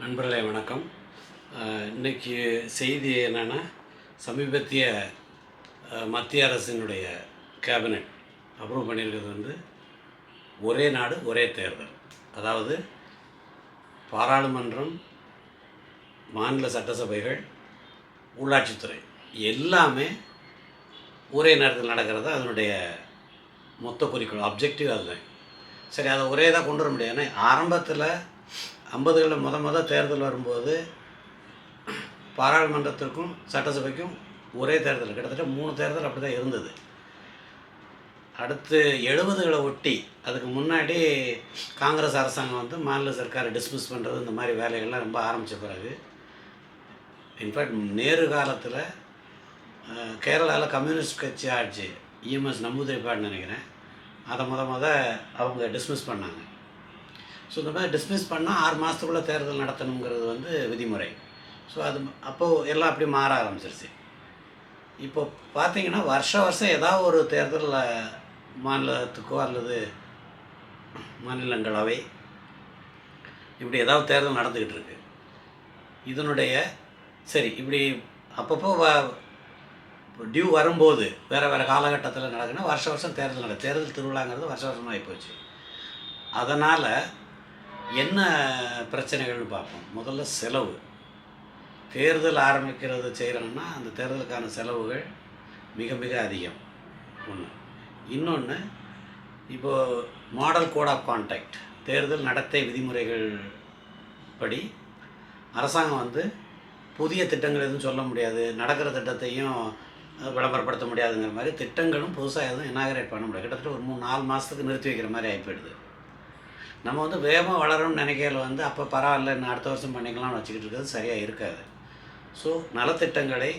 நண்பர்களே வணக்கம். அஹ், இன்னைக்கு செய்தி என்னென்னா சமீபத்திய மத்திய அரசினுடைய கேபினெட் அப்ரூவ் பண்ணியிருக்கிறது வந்து ஒரே நாடு ஒரே தேர்தல். அதாவது பாராளுமன்றம் மாநில சட்டசபைகள் உள்ளாட்சித்துறை எல்லாமே ஒரே நேரத்தில் நடக்கிறது அதனுடைய மொத்த குறிக்கோள் அப்ஜெக்டிவ் அதுதான். சரி அதை ஒரே இதாக கொண்டு வர முடியாது. ஏன்னா ஆரம்பத்தில் ஐம்பதுகளில் முத முத தேர்தல் வரும்போது பாராளுமன்றத்திற்கும் சட்டசபைக்கும் ஒரே தேர்தல். கிட்டத்தட்ட மூணு தேர்தல் அப்படி தான் இருந்தது. அடுத்து எழுபதுகளை ஒட்டி அதுக்கு முன்னாடி காங்கிரஸ் அரசாங்கம் வந்து மாநில சர்க்காரை டிஸ்மிஸ் பண்ணுறது இந்த மாதிரி வேலைகள்லாம் ரொம்ப ஆரம்பித்த பிறகு இன்ஃபேக்ட் நேரு காலத்தில் கேரளாவில் கம்யூனிஸ்ட் கட்சி ஆட்சி இஎம்எஸ் நம்பூதிரிப்பாடுன்னு நினைக்கிறேன். அதை முத முத அவங்க டிஸ்மிஸ் பண்ணாங்க. ஸோ இந்த மாதிரி டிஸ்மிஸ் பண்ணால் ஆறு மாதத்துக்குள்ளே தேர்தல் நடத்தணுங்கிறது வந்து விதிமுறை. ஸோ அது அப்போது எல்லாம் அப்படி மாற ஆரம்பிச்சிருச்சு. இப்போ பார்த்தீங்கன்னா வருஷ வருஷம் ஏதாவது ஒரு தேர்தலில் மாநிலத்துக்கோ அல்லது மாநிலங்களவை இப்படி ஏதாவது தேர்தல் நடந்துக்கிட்டு இருக்கு. இதனுடைய சரி இப்படி அப்பப்போ வ டியூ வரும்போது வேறு வேறு காலகட்டத்தில் நடக்குன்னா வருஷ வருஷம் தேர்தல் நட தேர்தல் திருவிழாங்கிறது வருஷ வருஷமாக போச்சு. அதனால் என்ன பிரச்சனைகள்னு பார்ப்போம். முதல்ல செலவு. தேர்தல் ஆரம்பிக்கிறது செய்கிறோன்னா அந்த தேர்தலுக்கான செலவுகள் மிக மிக அதிகம். ஒன்று இன்னொன்று இப்போது மாடல் கோட் ஆஃப் கான்டாக்ட் தேர்தல் நடத்தை விதிமுறைகள் படி அரசாங்கம் வந்து புதிய திட்டங்கள் எதுவும் சொல்ல முடியாது. நடக்கிற திட்டத்தையும் விளம்பரப்படுத்த முடியாதுங்கிற மாதிரி திட்டங்களும் புதுசாக எதுவும் இனாகரேட் பண்ண முடியாது. கிட்டத்தட்ட ஒரு மூணு நாலு மாதத்துக்கு நிறுத்தி வைக்கிற மாதிரி ஆகிப்போயிடுது நம்ம வந்து வேகமாக வளரணும்னு நினைக்கையில வந்து அப்போ பரவாயில்ல இன்னும் அடுத்த வருஷம் பண்ணிக்கலாம்னு வச்சுக்கிட்டு இருக்கிறது சரியாக இருக்காது. ஸோ நலத்திட்டங்களை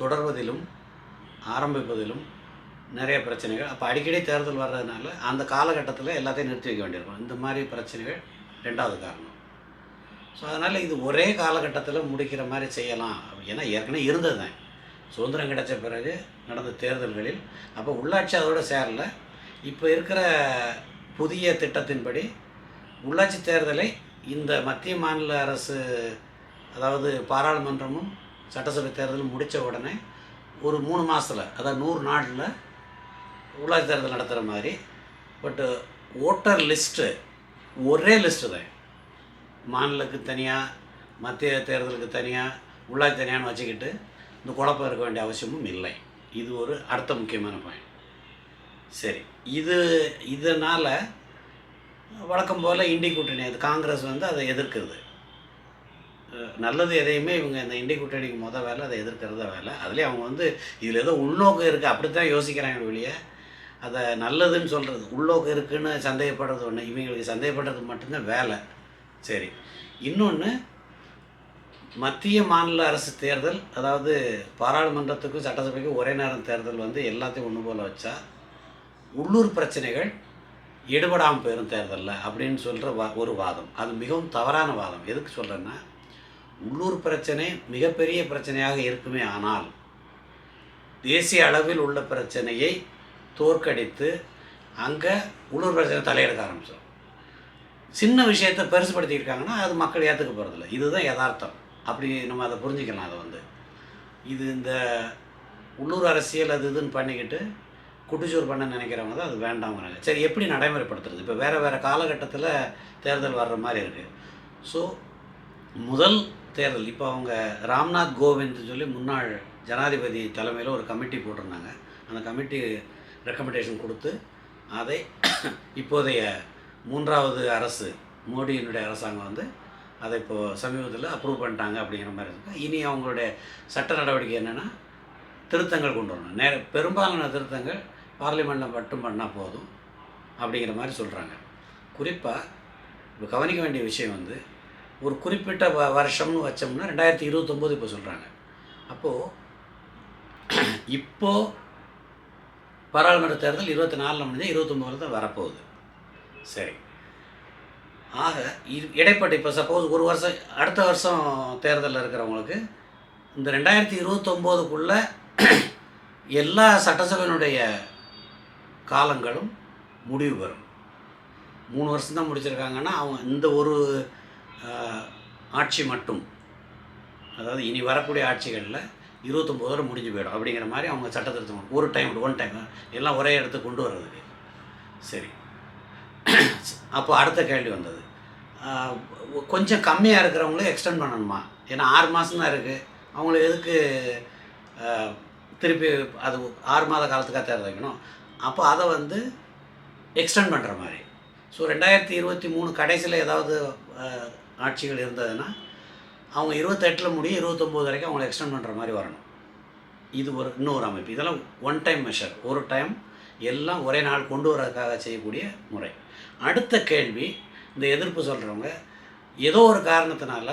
தொடர்வதிலும் ஆரம்பிப்பதிலும் நிறைய பிரச்சனைகள். அப்போ அடிக்கடி தேர்தல் வர்றதுனால அந்த காலகட்டத்தில் எல்லாத்தையும் நிறுத்தி வைக்க வேண்டியிருக்கும். இந்த மாதிரி பிரச்சனைகள் ரெண்டாவது காரணம். ஸோ அதனால் இது ஒரே காலகட்டத்தில் முடிக்கிற மாதிரி செய்யலாம். ஏன்னா ஏற்கனவே இருந்தது. தான் சுதந்திரம் கிடைச்ச பிறகு நடந்த தேர்தல்களில். அப்போ உள்ளாட்சி அதோட சேரல. இப்போ இருக்கிற புதிய திட்டத்தின்படி உள்ளாட்சி தேர்தலை இந்த மத்திய மாநில அரசு அதாவது பாராளுமன்றமும் சட்டசபை தேர்தலும் முடித்த உடனே ஒரு மூணு மாதத்தில் அதாவது நூறு நாளில் உள்ளாட்சி தேர்தல் நடத்துகிற மாதிரி. பட்டு ஓட்டர் லிஸ்ட்டு ஒரே லிஸ்ட்டு தான். மாநிலத்துக்கு தனியாக மத்திய தேர்தலுக்கு தனியாக உள்ளாட்சி தனியான்னு வச்சுக்கிட்டு இந்த குழப்பம் இருக்க வேண்டிய அவசியமும் இல்லை. இது ஒரு அடுத்த முக்கியமான பாயிண்ட் சரி. இது இதனால் வழக்கம் போல் இண்டி கூட்டணி அது காங்கிரஸ் வந்து அதை எதிர்க்குது. நல்லது எதையுமே இவங்க இந்த இண்டி கூட்டணிக்கு முத வேலை அதை எதிர்க்கிறத வேலை. அதுலேயும் அவங்க வந்து இதில் ஏதோ உள்நோக்கம் இருக்குது அப்படித்தான் யோசிக்கிறாங்க வெளியே. அதை நல்லதுன்னு சொல்கிறது உள்நோக்கம் இருக்குதுன்னு சந்தேகப்படுறது ஒன்று இவங்களுக்கு சந்தேகப்படுறது மட்டும்தான் வேலை. சரி. இன்னொன்று மத்திய மாநில அரசு தேர்தல் அதாவது பாராளுமன்றத்துக்கும் சட்டசபைக்கும் ஒரே நேரம் தேர்தல் வந்து எல்லாத்தையும் ஒன்று போல் வச்சா உள்ளூர் பிரச்சனைகள் ஈடுபடாமல் போயிடும் தேர்தலில் அப்படின்னு சொல்கிற வா ஒரு வாதம். அது மிகவும் தவறான வாதம். எதுக்கு சொல்கிறேன்னா உள்ளூர் பிரச்சனை மிகப்பெரிய பிரச்சனையாக இருக்குமே ஆனால் தேசிய அளவில் உள்ள பிரச்சனையை தோற்கடித்து அங்கே உள்ளூர் பிரச்சனை தலையெடுக்க ஆரம்பிச்சோம் சின்ன விஷயத்தை பெருசுப்படுத்தியிருக்காங்கன்னா அது மக்கள் ஏற்றுக்க போகிறதில்ல இதுதான் யதார்த்தம். அப்படி நம்ம அதை புரிஞ்சுக்கலாம் அதை வந்து. இது இந்த உள்ளூர் அரசியல் அது இதுன்னு பண்ணிக்கிட்டு குட்டிச்சோர் பண்ண நினைக்கிறவங்க தான் அது வேண்டாங்கிறாங்க சரி எப்படி நடைமுறைப்படுத்துறது? இப்போ வேறு வேறு காலகட்டத்தில் தேர்தல் வர்ற மாதிரி இருக்குது ஸோ முதல் தேர்தல் இப்போ அவங்க ராம்நாத் கோவிந்த் சொல்லி முன்னாள் ஜனாதிபதி தலைமையில் ஒரு கமிட்டி போட்டிருந்தாங்க. அந்த கமிட்டி ரெக்கமெண்டேஷன் கொடுத்து அதை இப்போதைய மூன்றாவது அரசு மோடியினுடைய அரசாங்கம் வந்து அதை இப்போது சமீபத்தில் அப்ரூவ் பண்ணிட்டாங்க அப்படிங்கிற மாதிரி இருக்குது இனி அவங்களுடைய சட்ட நடவடிக்கை என்னென்னா திருத்தங்கள் கொண்டு வரணும். நேர பெரும்பாலான திருத்தங்கள் பார்லிமெண்ட்டில் மட்டும் பண்ணால் போதும் அப்படிங்கிற மாதிரி சொல்கிறாங்க குறிப்பாக இப்போ கவனிக்க வேண்டிய விஷயம் வந்து ஒரு குறிப்பிட்ட வ வருஷம்னு வச்சோம்னா ரெண்டாயிரத்தி இருபத்தொம்போது இப்போ சொல்கிறாங்க அப்போது இப்போது பாராளுமன்ற தேர்தல் இருபத்தி நாலில் முடிஞ்சால் இருபத்தொம்போதில் தான் வரப்போகுது. சரி. ஆக இ- இடைப்பட்ட இப்போ சப்போஸ் ஒரு வருஷம் அடுத்த வருஷம் தேர்தலில் இருக்கிறவங்களுக்கு இந்த ரெண்டாயிரத்தி இருபத்தொம்போதுக்குள்ளே எல்லா சட்டசபையினுடைய காலங்களும் முடிவு பெறும். மூணு வருஷம் தான் முடிச்சிருக்காங்கன்னா அவங்க இந்த ஒரு ஆட்சி மட்டும் அதாவது இனி வரக்கூடிய ஆட்சிகளில் இருபத்தொம்போது வரை முடிஞ்சு போயிடும். அப்படிங்கிற மாதிரி அவங்க சட்டத்திருத்தம் ஒரு டைம் ஒன் டைம் எல்லாம் ஒரே இடத்துக்கு கொண்டு வர்றதுக்கு. சரி. அப்போ அடுத்த கேள்வி வந்தது. கொஞ்சம் கம்மியாக இருக்கிறவங்களும் எக்ஸ்டெண்ட் பண்ணணுமா? ஏன்னா ஆறு மாதம் தான் இருக்குது அவங்களுக்கு எதுக்கு திருப்பி அது ஆறு மாத காலத்துக்காக தேர்தல் வைக்கணும்? அப்போ அதை வந்து எக்ஸ்டெண்ட் பண்ணுற மாதிரி. ஸோ ரெண்டாயிரத்தி இருபத்தி மூணு கடைசியில் ஏதாவது ஆட்சிகள் இருந்ததுன்னா அவங்க இருபத்தெட்டில் முடியும் இருபத்தொம்போது வரைக்கும் அவங்கள எக்ஸ்டெண்ட் பண்ணுற மாதிரி வரணும். இது ஒரு இன்னொரு அமைப்பு. இதெல்லாம் ஒன் டைம் மெஷர் ஒரு டைம் எல்லாம் ஒரே நாள் கொண்டு வரதுக்காக செய்யக்கூடிய முறை. அடுத்த கேள்வி இந்த எதிர்ப்பு சொல்கிறவங்க ஏதோ ஒரு காரணத்தினால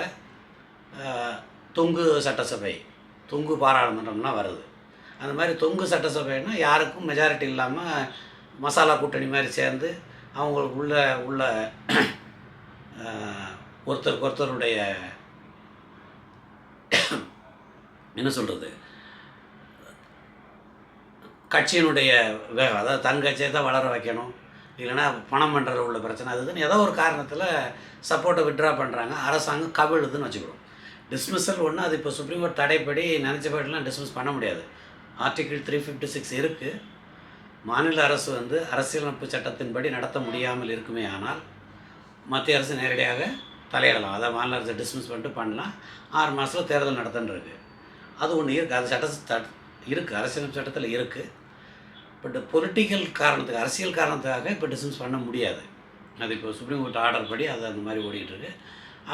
தொங்கு சட்டசபை தொங்கு பாராளுமன்றம்லாம் வருது. அந்த மாதிரி தொங்கு சட்டசபைன்னா யாருக்கும் மெஜாரிட்டி இல்லாமல் மசாலா கூட்டணி மாதிரி சேர்ந்து அவங்களுக்கு உள்ள உள்ள ஒருத்தருக்கு ஒருத்தருடைய என்ன சொல்கிறது கட்சியினுடைய வே- அதாவது தன் கட்சியை தான் வளர வைக்கணும். இல்லைன்னா பணம் பண்ணுறது உள்ள பிரச்சனை. அதுதுன்னு ஏதோ ஒரு காரணத்தில் சப்போர்ட்டை விட்ரா பண்ணுறாங்க அரசாங்கம் கவிழுதுன்னு வச்சுக்கிறோம். டிஸ்மிஸல் ஒன்று அது இப்போ சுப்ரீம் கோர்ட் தடைப்படி நினச்சபடிலாம் டிஸ்மிஸ் பண்ண முடியாது. ஆர்டிகிள் த்ரீ ஃபிஃப்டி சிக்ஸ் இருக்குது மாநில அரசு வந்து அரசியலமைப்பு சட்டத்தின்படி நடத்த முடியாமல் இருக்குமே ஆனால் மத்திய அரசு நேரடியாக தலையிடலாம். அதை மாநில அரசு டிஸ்மிஸ் பண்ணிட்டு பண்ணலாம். ஆறு மாதத்தில் தேர்தல் நடத்தன்னு அது ஒன்று இருக்குது அது சட்ட தட் இருக்குது அரசியலமைப்பு சட்டத்தில் இருக்குது பட் பொலிட்டிக்கல் காரணத்துக்கு அரசியல் காரணத்துக்காக இப்போ டிஸ்மிஸ் பண்ண முடியாது. அது இப்போ சுப்ரீம் கோர்ட் ஆர்டர் படி அது அந்த மாதிரி ஓடிட்டுருக்கு.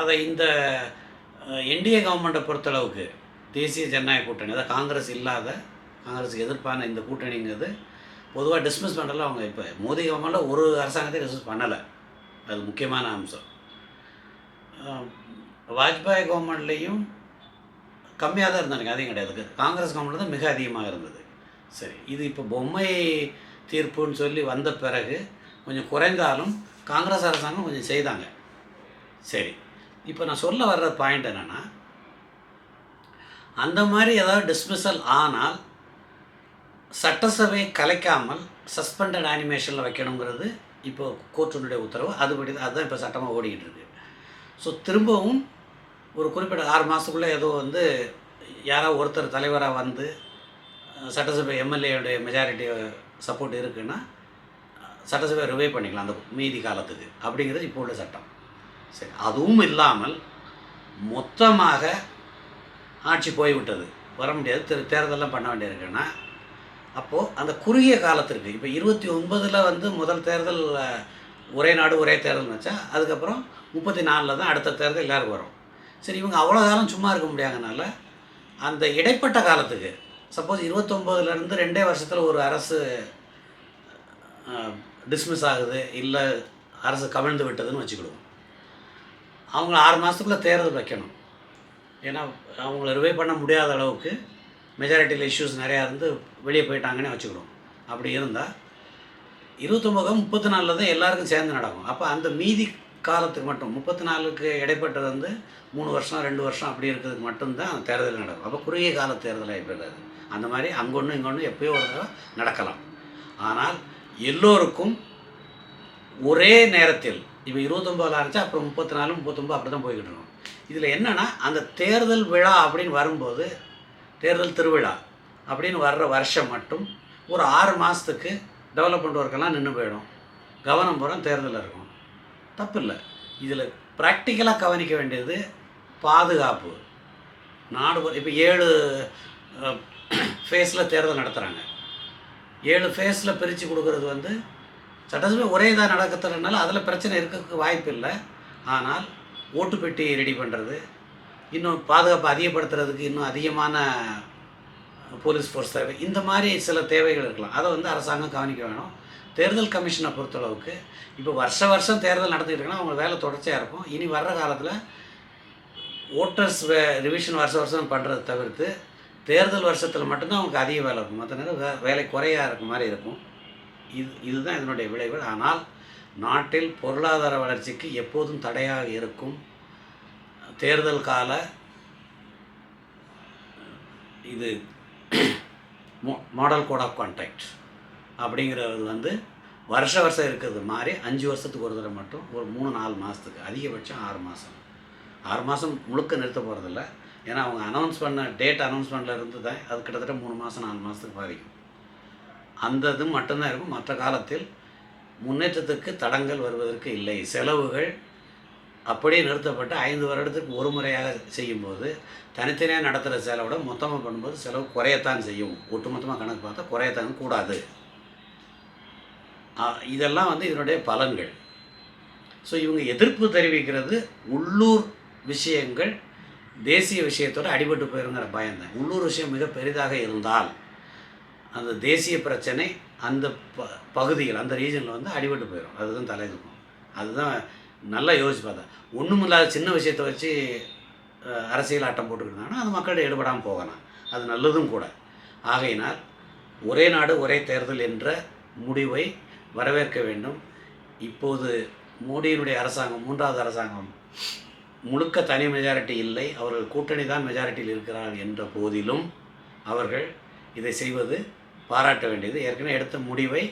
அதை இந்த என்டிஏ கவர்மெண்ட்டை பொறுத்தளவுக்கு தேசிய ஜனநாயக கூட்டணி அதாவது காங்கிரஸ் இல்லாத காங்கிரஸுக்கு எதிர்ப்பான இந்த கூட்டணிங்கிறது பொதுவாக டிஸ்மிஸ் பண்ணல அவங்க இப்போ மோடி கவர்மெண்ட்டில் ஒரு அரசாங்கத்தை டிஸ்மிஸ் பண்ணலை. அது முக்கியமான அம்சம். வாஜ்பாய் கவர்மெண்ட்லேயும் கம்மியாக தான் இருந்தாங்க அதையும் கிடையாது. காங்கிரஸ் கவர்மெண்ட் தான் மிக அதிகமாக இருந்தது. சரி இது இப்போ பொம்மை தீர்ப்புன்னு சொல்லி வந்த பிறகு கொஞ்சம் குறைந்தாலும் காங்கிரஸ் அரசாங்கம் கொஞ்சம் செய்தாங்க. சரி இப்போ நான் சொல்ல வர்ற பாயிண்ட் என்னென்னா அந்த மாதிரி ஏதாவது டிஸ்மிசல் ஆனால் சட்டசபை கலைக்காமல் சஸ்பெண்டட் அனிமேஷனில் வைக்கணுங்கிறது இப்போ கோர்ட்டினுடைய உத்தரவு. அதுபடி அதுதான் இப்போ சட்டமாக ஓடிக்கிட்டு இருக்கு ஸோ திரும்பவும் ஒரு குறிப்பிட்ட ஆறு மாதத்துக்குள்ளே ஏதோ வந்து யாரோ ஒருத்தர் தலைவராக வந்து சட்டசபை எம்எல்ஏடைய மெஜாரிட்டி சப்போர்ட் இருக்குன்னா சட்டசபை ரிவைவ் பண்ணிக்கலாம் அந்த மீதி காலத்துக்கு அப்படிங்கிறது இப்போ உள்ள சட்டம். சரி அதுவும் இல்லாமல் மொத்தமாக ஆட்சி போய்விட்டது. வர முடியாது. திரு தேர்தலெலாம் பண்ண வேண்டியிருக்குன்னா அப்போது அந்த குறுகிய காலத்திற்கு இப்போ இருபத்தி ஒன்பதில் வந்து முதல் தேர்தல் ஒரே நாடு ஒரே தேர்தல் வச்சா அதுக்கப்புறம் முப்பத்தி நாலில் தான் அடுத்த தேர்தல் எல்லாருக்கும் வரும். சரி இவங்க அவ்வளோ காலம் சும்மா இருக்க முடியாதனால அந்த இடைப்பட்ட காலத்துக்கு சப்போஸ் இருபத்தொம்போதுலேருந்து ரெண்டே வருஷத்தில் ஒரு அரசு டிஸ்மிஸ் ஆகுது இல்லை அரசு கவிழ்ந்து விட்டதுன்னு வச்சுக்கிடுவோம். அவங்கள ஆறு மாதத்துக்குள்ளே தேர்தல் வைக்கணும். ஏன்னா அவங்கள ரிவை பண்ண முடியாத அளவுக்கு மெஜாரிட்டியில் இஷ்யூஸ் நிறையா இருந்து வெளியே போயிட்டாங்கன்னு வச்சுக்கிடுவோம். அப்படி இருந்தால் இருபத்தொம்போது முப்பத்தி நாலில் தான் எல்லாருக்கும் சேர்ந்து நடக்கும். அப்போ அந்த மீதி காலத்துக்கு மட்டும் முப்பத்தி நாலுக்கு இடைப்பட்டது வந்து மூணு வருஷம் ரெண்டு வருஷம் அப்படி இருக்கிறதுக்கு மட்டும்தான் அந்த தேர்தல் நடக்கும். அப்போ குறுகிய கால தேர்தல் போயிடாது அந்த மாதிரி அங்கொன்று இங்கொன்று எப்பயோ ஒரு தடவை நடக்கலாம். ஆனால் எல்லோருக்கும் ஒரே நேரத்தில் இப்போ இருபத்தொம்பதில் ஆரம்பிச்சா அப்புறம் முப்பத்தி நாலு முப்பத்தொம்பது அப்படி தான் போய்கிட்டு இருக்கோம். இதில் என்னென்னா அந்த தேர்தல் விழா அப்படின்னு வரும்போது தேர்தல் திருவிழா அப்படின்னு வர்ற வருஷம் மட்டும் ஒரு ஆறு மாதத்துக்கு டெவலப்மெண்ட் ஒர்க்கெல்லாம் நின்று போயிடும். கவனம் புறம் தேர்தலில் இருக்கும் தப்பு இல்லை இதில் ப்ராக்டிக்கலாக கவனிக்க வேண்டியது பாதுகாப்பு. நாடு இப்போ ஏழு ஃபேஸில் தேர்தல் நடத்துகிறாங்க ஏழு ஃபேஸில் பிரித்து கொடுக்கறது வந்து சட்டசபை ஒரே இதாக நடக்கிறதுனால அதில் பிரச்சனை இருக்க வாய்ப்பு இல்லை. ஆனால் ஓட்டு பெட்டி ரெடி பண்ணுறது இன்னும் பாதுகாப்பு அதிகப்படுத்துறதுக்கு இன்னும் அதிகமான போலீஸ் ஃபோர்ஸ் தேவை. இந்த மாதிரி சில தேவைகள் இருக்கலாம். அதை வந்து அரசாங்கம் கவனிக்க வேணும். தேர்தல் கமிஷனை பொறுத்தளவுக்கு இப்போ வருஷ வருஷம் தேர்தல் நடந்துகிட்டு இருக்குன்னா அவங்க வேலை தொடர்ச்சியாக இருக்கும். இனி வர்ற காலத்தில் ஓட்டர்ஸ் வே ரிவிஷன் வருஷ வருஷம் பண்ணுறதை தவிர்த்து தேர்தல் வருஷத்தில் மட்டும்தான் அவங்களுக்கு அதிக வேலை இருக்கும். மற்ற நேரம் வே வேலை குறையா இருக்க மாதிரி இருக்கும். இது இதுதான் இதனுடைய விளைவு ஆனால் நாட்டில் பொருளாதார வளர்ச்சிக்கு எப்போதும் தடையாக இருக்கும் தேர்தல் கால இது மாடல் கோட் ஆஃப் கான்டாக்ட் அப்படிங்கிறது வந்து வருஷ வருஷம் இருக்கிறது மாதிரி அஞ்சு வருஷத்துக்கு ஒரு தடவை மட்டும் ஒரு மூணு நாலு மாதத்துக்கு அதிகபட்சம் ஆறு மாதம் ஆறு மாதம் முழுக்க நிறுத்த போகிறதில்ல ஏன்னா அவங்க அனௌன்ஸ் பண்ண டேட் அனௌன்ஸ்மெண்ட்டில் இருந்து தான் அது கிட்டத்தட்ட மூணு மாதம் நாலு மாதத்துக்கு பாதிக்கும். அந்த இது மட்டும்தான் இருக்கும். மற்ற காலத்தில் முன்னேற்றத்துக்கு தடங்கள் வருவதற்கு இல்லை. செலவுகள் அப்படியே நிறுத்தப்பட்டு ஐந்து வருடத்துக்கு ஒரு முறையாக செய்யும்போது தனித்தனியாக நடத்துகிற செலவோட மொத்தமாக பண்ணும்போது செலவு குறையத்தான் செய்யும். ஒட்டுமொத்தமாக கணக்கு பார்த்தா குறையத்தான் கூடாது. இதெல்லாம் வந்து இதனுடைய பலன்கள். ஸோ இவங்க எதிர்ப்பு தெரிவிக்கிறது உள்ளூர் விஷயங்கள் தேசிய விஷயத்தோட அடிபட்டு போயிருங்கிற பயம்தான். உள்ளூர் விஷயம் மிக பெரிதாக இருந்தால் அந்த தேசிய பிரச்சனை அந்த ப பகுதிகள் அந்த ரீஜனில் வந்து அடிபட்டு போயிடும் அதுதான் தலைதுக்கும். அதுதான் நல்லா யோசிச்சு பார்த்தா. ஒன்றுமில்லாத சின்ன விஷயத்தை வச்சு அரசியல் ஆட்டம் போட்டுக்கிட்டாங்கன்னா அது மக்கள் ஈடுபடாமல் போகலாம். அது நல்லதும் கூட. ஆகையினால் ஒரே நாடு ஒரே தேர்தல் என்ற முடிவை வரவேற்க வேண்டும். இப்போது மோடியினுடைய அரசாங்கம் மூன்றாவது அரசாங்கம் முழுக்க தனி மெஜாரிட்டி இல்லை. அவர்கள் கூட்டணி தான் மெஜாரிட்டியில் இருக்கிறார்கள் என்ற போதிலும் அவர்கள் இதை செய்வது பாராட்ட வேண்டியது. ஏற்கனவே எடுத்த முடிவை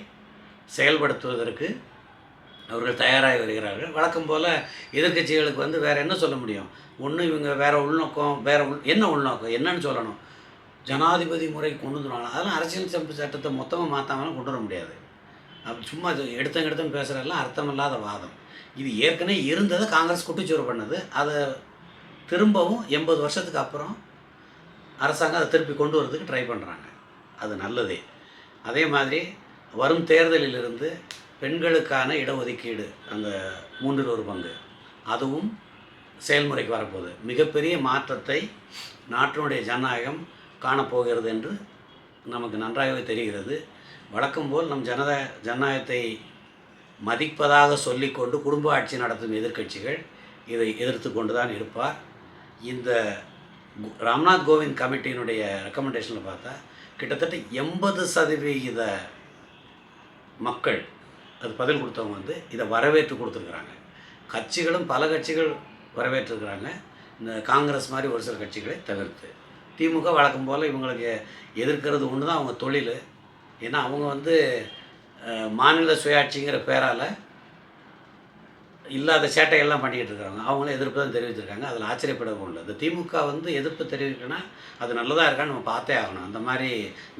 செயல்படுத்துவதற்கு அவர்கள் தயாராகி வருகிறார்கள். வழக்கம் போல் எதிர்க்கட்சிகளுக்கு வந்து வேறு என்ன சொல்ல முடியும்? ஒன்று இவங்க வேறு உள்நோக்கம் வேறு உள் என்ன உள்நோக்கம் என்னன்னு சொல்லணும். ஜனாதிபதி முறை கொண்டு வந்துடுவாங்க அதெல்லாம் அரசியல் சட்ட சட்டத்தை மொத்தமாக மாற்றாமலாம் கொண்டு வர முடியாது. அப்படி சும்மா எடுத்தங்க எடுத்தங்க பேசுகிறதெல்லாம் அர்த்தமில்லாத வாதம். இது ஏற்கனவே இருந்ததை காங்கிரஸ் குட்டிச்சோறு பண்ணது. அதை திரும்பவும் எண்பது வருஷத்துக்கு அப்புறம் அரசாங்கம் அதை திருப்பி கொண்டு வரதுக்கு ட்ரை பண்ணுறாங்க அது நல்லதே. அதே மாதிரி வரும் தேர்தலிலிருந்து பெண்களுக்கான இடஒதுக்கீடு அந்த மூன்றில் ஒரு பங்கு. அதுவும் செயல்முறைக்கு வரப்போகுது. மிகப்பெரிய மாற்றத்தை நாட்டினுடைய ஜனநாயகம் காணப்போகிறது என்று நமக்கு நன்றாகவே தெரிகிறது. வழக்கம் போல் நம் ஜனதா ஜனநாயகத்தை மதிப்பதாக சொல்லிக்கொண்டு குடும்ப ஆட்சி நடத்தும் எதிர்க்கட்சிகள் இதை எதிர்த்து கொண்டு தான் இருப்பார். இந்த ராம்நாத் கோவிந்த் கமிட்டியினுடைய ரெக்கமெண்டேஷனில் பார்த்தா கிட்டத்தட்ட எண்பது சதவிகித மக்கள் அது பதில் கொடுத்தவங்க வந்து இதை வரவேற்று கொடுத்துருக்குறாங்க. கட்சிகளும் பல கட்சிகள் வரவேற்றிருக்கிறாங்க. இந்த காங்கிரஸ் மாதிரி ஒரு சில கட்சிகளை தவிர்த்து. திமுக வழக்கம் போல் இவங்களுக்கு எதிர்க்கிறது ஒன்று தான் அவங்க தொழில். ஏன்னா அவங்க வந்து மாநில சுயாட்சிங்கிற பேரால் இல்லாத சேட்டையெல்லாம் பண்ணிக்கிட்டு இருக்காங்க அவங்களும் எதிர்ப்பு தான் தெரிவிச்சிருக்காங்க அதில் ஆச்சரியப்படவும் இல்லை. இந்த திமுக வந்து எதிர்ப்பு தெரிவிக்கணும்னா அது நல்லதாக இருக்கான்னு நம்ம பார்த்தே ஆகணும். அந்த மாதிரி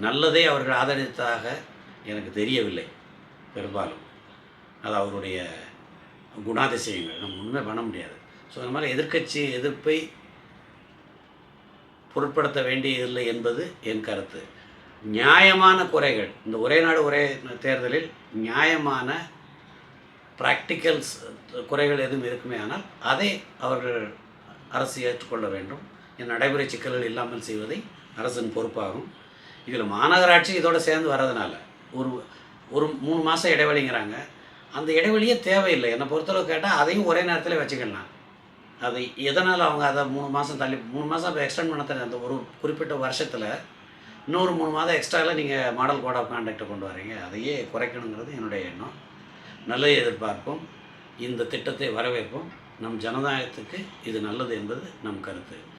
நல்லதே அவர்கள் ஆதரித்ததாக எனக்கு தெரியவில்லை. பெரும்பாலும். அது அவருடைய குணாதிசயங்கள். நம்ம ஒன்றுமே பண்ண முடியாது. ஸோ அந்த மாதிரி எதிர்க்கட்சி எதிர்ப்பை பொருட்படுத்த வேண்டியதில்லை என்பது என் கருத்து. நியாயமான குறைகள். இந்த ஒரே நாடு ஒரே தேர்தலில் நியாயமான ப்ராக்டிக்கல்ஸ் குறைகள் எதுவும் இருக்குமே ஆனால் அதை அவர்கள் அரசு ஏற்றுக்கொள்ள வேண்டும். என் நடைமுறை சிக்கல்கள் இல்லாமல் செய்வதை அரசின் பொறுப்பாகும். இதில் மாநகராட்சி இதோடு சேர்ந்து வர்றதுனால ஒரு ஒரு மூணு மாதம் இடைவெளிங்கிறாங்க. அந்த இடைவெளியே தேவையில்லை. என்னை பொறுத்தளவு கேட்டால் அதையும் ஒரே நேரத்தில் வச்சுக்கலாம். அது எதனால் அவங்க அதை மூணு மாதம் தள்ளி மூணு மாதம் இப்போ எக்ஸ்டெண்ட் பண்ண அந்த ஒரு குறிப்பிட்ட வருஷத்தில் இன்னொரு மூணு மாதம் எக்ஸ்ட்ராவில் நீங்கள் மாடல் கோட் ஆஃப் கான்டாக்டை கொண்டு வரீங்க. அதையே குறைக்கணுங்கிறது என்னுடைய எண்ணம். நல்ல எதிர்பார்ப்போம் இந்த திட்டத்தை வரவேற்போம் நம் ஜனநாயகத்துக்கு இது நல்லது என்பது நம் கருத்து.